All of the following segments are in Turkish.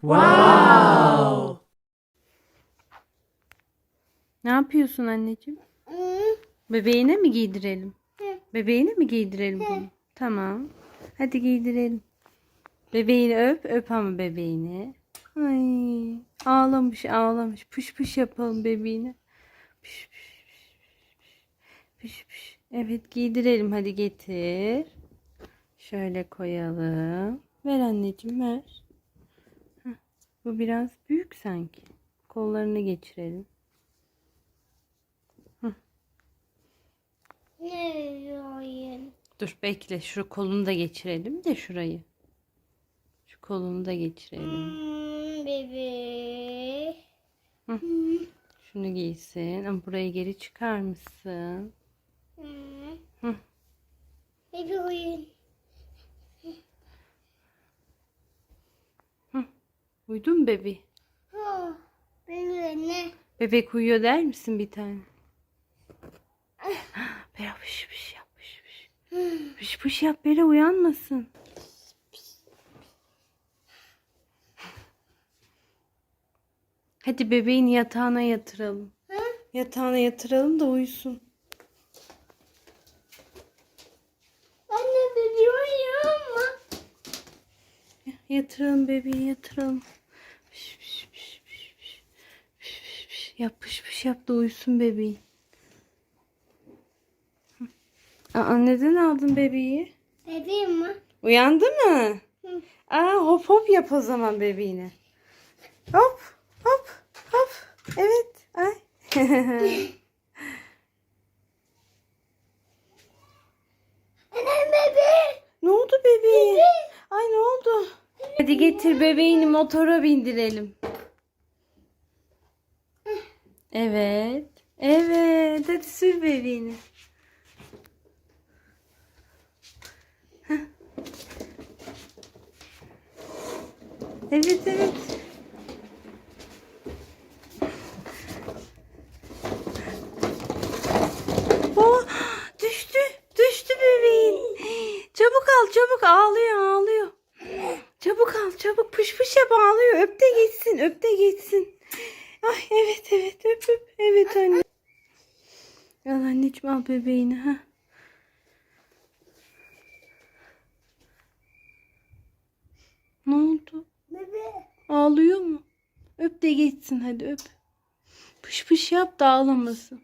Wow! Ne yapıyorsun anneciğim? Bebeğine mi giydirelim? Bebeğine mi giydirelim bunu? Tamam. Hadi giydirelim. Bebeğini öp, öp ama bebeğini. Ay, ağlamış, ağlamış. Pış pış yapalım bebeğine. Pış pış pış pış. Evet giydirelim hadi getir. Şöyle koyalım. Ver anneciğim ver. Heh, bu biraz büyük sanki. Kollarını geçirelim. Ne oyun? Dur bekle şu kolunu da geçirelim de şurayı. Şu kolunu da geçirelim. Hmm, bebe. Şunu giysin. Ama burayı geri çıkar mısın? Hmm. Hı. Bebe oyun. Uyudun mu bebi? Bebe ne? Bebek uyuyor der misin bir tane? Bera pış pış yap pış pış. Pış pış yap Bera uyanmasın. Hadi bebeğin yatağına yatıralım. Yatağına yatıralım da uyusun. Anne bebe oyun mu? Yatıralım bebeği yatıralım. Pış. Yap pış pış yap da uyusun bebeğin. Hı. Aa, neden aldın bebeği? Bebeğim mi? Uyandı mı? Hı. Aa, hop hop yap o zaman bebeğine. Hop hop hop. Evet. Ay. Anne bebe. ne oldu bebeğe? Ay ne oldu? Hadi getir bebeğini motora bindirelim. Evet. Evet. Hadi sür bebeğini. Evet evet. Oh, düştü. Düştü bebeğin. Çabuk al çabuk ağlıyor ağlıyor. Çabuk pış pış yap ağlıyor. Öp de geçsin öp de geçsin. Ay evet evet öp öp. Evet anne. Al anneciğim al bebeğini ha. Ne oldu? Bebe. Ağlıyor mu? Öp de geçsin hadi öp. Pış pış yap da ağlamasın.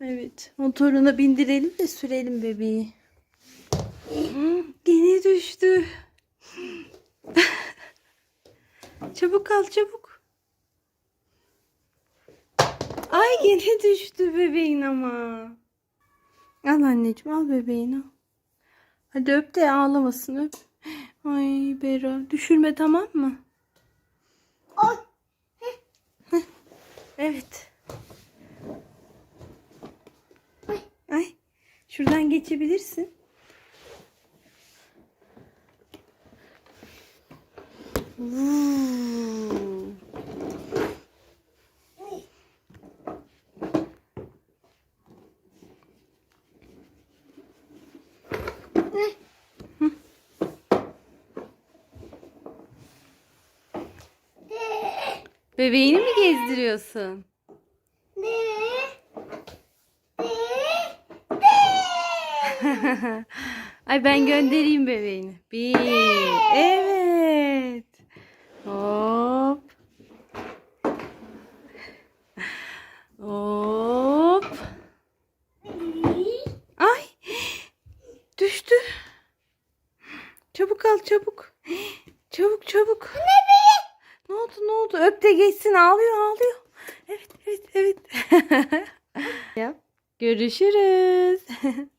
Evet motoruna bindirelim de sürelim bebeği. Gene düştü. çabuk al çabuk. Ay gene düştü bebeğin ama. Al anneciğim al bebeğini al. Hadi öp de ağlamasın öp. Ay Bera düşürme tamam mı? Evet. Ay şuradan geçebilirsin. Bebeğini mi gezdiriyorsun? Ne? Ne? Ay ben göndereyim bebeğini. Bir. Evet. Hop. Hop. Ay. Düştü. Çabuk al çabuk. Çabuk çabuk. Ne oldu ne oldu? Öp de geçsin ağlıyor ağlıyor. Evet evet evet. Görüşürüz.